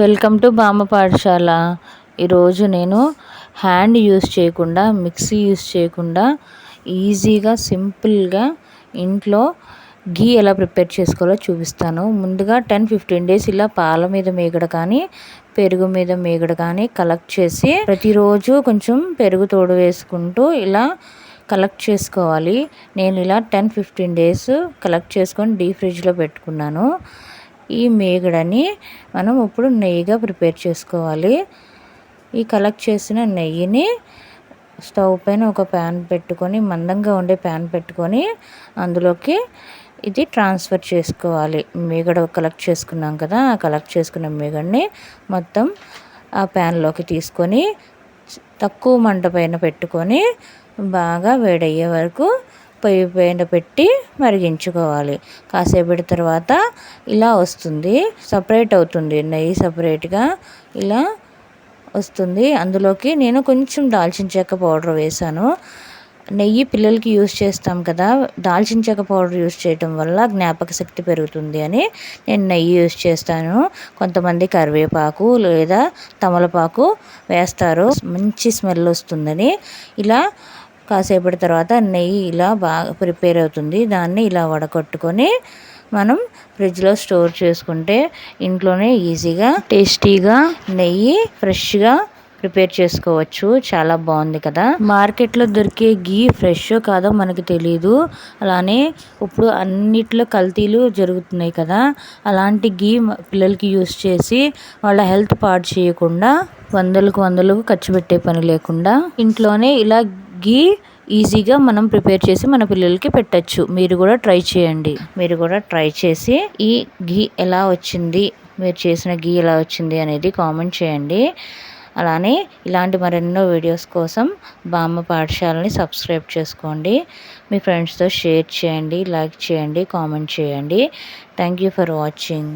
Welcome to బామ్మ పాఠశాల. ఈరోజు నేను హ్యాండ్ యూస్ చేయకుండా మిక్సీ యూస్ చేయకుండా ఈజీగా సింపుల్గా ఇంట్లో గీ ఎలా ప్రిపేర్ చేసుకోవాలో చూపిస్తాను. ముందుగా టెన్ ఫిఫ్టీన్ డేస్ ఇలా పాల మీద మేగడ కానీ పెరుగు మీద మేగడ కానీ కలెక్ట్ చేసి ప్రతిరోజు కొంచెం పెరుగు తోడు వేసుకుంటూ ఇలా కలెక్ట్ చేసుకోవాలి. నేను ఇలా టెన్ ఫిఫ్టీన్ డేస్ కలెక్ట్ చేసుకొని డీ ఫ్రిడ్జ్లో పెట్టుకున్నాను. ఈ మేగడని మనం ఇప్పుడు నెయ్యిగా ప్రిపేర్ చేసుకోవాలి. ఈ కలెక్ట్ చేసిన నెయ్యిని స్టవ్ పైన ఒక ప్యాన్ పెట్టుకొని మందంగా ఉండే ప్యాన్ పెట్టుకొని అందులోకి ఇది ట్రాన్స్ఫర్ చేసుకోవాలి. మేగడ కలెక్ట్ చేసుకున్నాం కదా ఆ కలెక్ట్ చేసుకున్న మేగడని మొత్తం ఆ ప్యాన్లోకి తీసుకొని తక్కువ మంట పైన పెట్టుకొని బాగా వేడయ్యే వరకు పొయ్యి పైన పెట్టి మరిగించుకోవాలి. కాసేపటి తర్వాత ఇలా వస్తుంది. సపరేట్ అవుతుంది. నెయ్యి సపరేట్గా ఇలా వస్తుంది. అందులోకి నేను కొంచెం దాల్చిన చెక్క పౌడర్ వేసాను నెయ్యి పిల్లలకి యూస్ చేస్తాం కదా దాల్చిన చెక్క పౌడర్ యూస్ చేయటం వల్ల జ్ఞాపక శక్తి పెరుగుతుంది అని నేను నెయ్యి యూస్ చేస్తాను. కొంతమంది కరివేపాకు లేదా తమలపాకు వేస్తారు. మంచి స్మెల్ వస్తుందని. ఇలా కాసేపటి తర్వాత నెయ్యి ఇలా బాగా ప్రిపేర్ అవుతుంది. దాన్ని ఇలా వడకట్టుకొని మనం ఫ్రిడ్జ్లో స్టోర్ చేసుకుంటే ఇంట్లోనే ఈజీగా టేస్టీగా నెయ్యి ఫ్రెష్గా ప్రిపేర్ చేసుకోవచ్చు. చాలా బాగుంది కదా. మార్కెట్లో దొరికే గీ ఫ్రెష్ కాదో మనకు తెలియదు అలానే ఇప్పుడు అన్నిట్లో కల్తీలు జరుగుతున్నాయి కదా. అలాంటి గీ పిల్లలకి యూస్ చేసి వాళ్ళ హెల్త్ పాడు చేయకుండా వందలకు వందలకు ఖర్చు పెట్టే పని లేకుండా ఇంట్లోనే ఇలా ఘీ ఈజీగా మనం ప్రిపేర్ చేసి మన పిల్లలకి పెట్టచ్చు. మీరు కూడా ట్రై చేయండి. మీరు కూడా ట్రై చేసి ఈ ఘీ ఎలా వచ్చింది మీరు చేసిన ఘీ ఎలా వచ్చింది అనేది కామెంట్ చేయండి. అలానే ఇలాంటి మరెన్నో వీడియోస్ కోసం బామ్మ పాఠశాలని సబ్స్క్రైబ్ చేసుకోండి. మీ ఫ్రెండ్స్తో షేర్ చేయండి లైక్ చేయండి కామెంట్ చేయండి. Thank you for watching